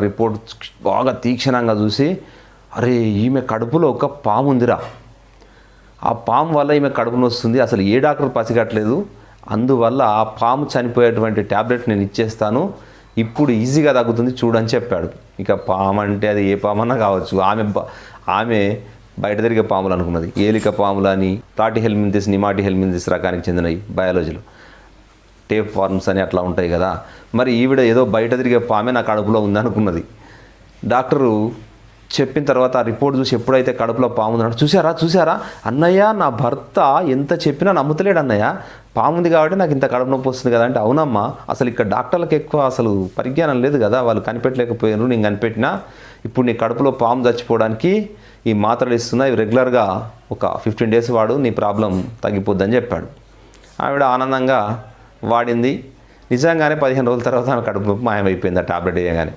Report బాగా తీక్షణంగా చూసి అరే ఈమె కడుపులో ఒక పాము ఉందిరా. ఆ పాము వల్ల ఈమె కడుపు నొస్తుంది అసలు ఏ డాక్టర్ పసిగట్టలేదు. అందువల్ల ఆ పాము చనిపోయేటువంటి ట్యాబ్లెట్ నేను ఇచ్చేస్తాను. ఇప్పుడు ఈజీగా తగ్గుతుంది చూడని చెప్పాడు. ఇక పాము అంటే అది ఏ పామన్నా కావచ్చు. ఆమె ఆమె బయట తిరిగే పాములు అనుకున్నది. ఏలిక పాములు అని తాటి హెల్మింతిస్ నిమాటి హెల్మింతిస్ రకానికి చెందినవి బయాలజీలో. టేప్ ఫార్మ్స్ అని అట్లా ఉంటాయి కదా. మరి ఈవిడ ఏదో బయట తిరిగే పామే నా కడుపులో ఉందనుకున్నది. డాక్టరు చెప్పిన తర్వాత ఆ రిపోర్ట్ చూసి ఎప్పుడైతే కడుపులో పాము ఉందన్నాడు చూసారా చూసారా అన్నయ్య నా భర్త ఎంత చెప్పినా నమ్ముతలేడు అన్నయ్య. పాము ఉంది కాబట్టి నాకు ఇంత కడుపు నొప్పి వస్తుంది కదా అంటే అవునమ్మా అసలు ఇక్కడ డాక్టర్లకు ఎక్కువ అసలు పరిజ్ఞానం లేదు కదా. వాళ్ళు కనిపెట్టలేకపోయారు నేను కనిపెట్టినా. ఇప్పుడు నీ కడుపులో పాము చచ్చిపోవడానికి ఈ మాత్రలు ఇస్తున్నా. ఇవి రెగ్యులర్గా ఒక ఫిఫ్టీన్ డేస్ వాడు నీ ప్రాబ్లం తగ్గిపోద్దని చెప్పాడు. ఆవిడ ఆనందంగా వాడింది. నిజంగానే పదిహేను రోజుల తర్వాత కడుపు నొప్పి మాయమైపోయింది ఆ టాబ్లెట్ వేయగానే.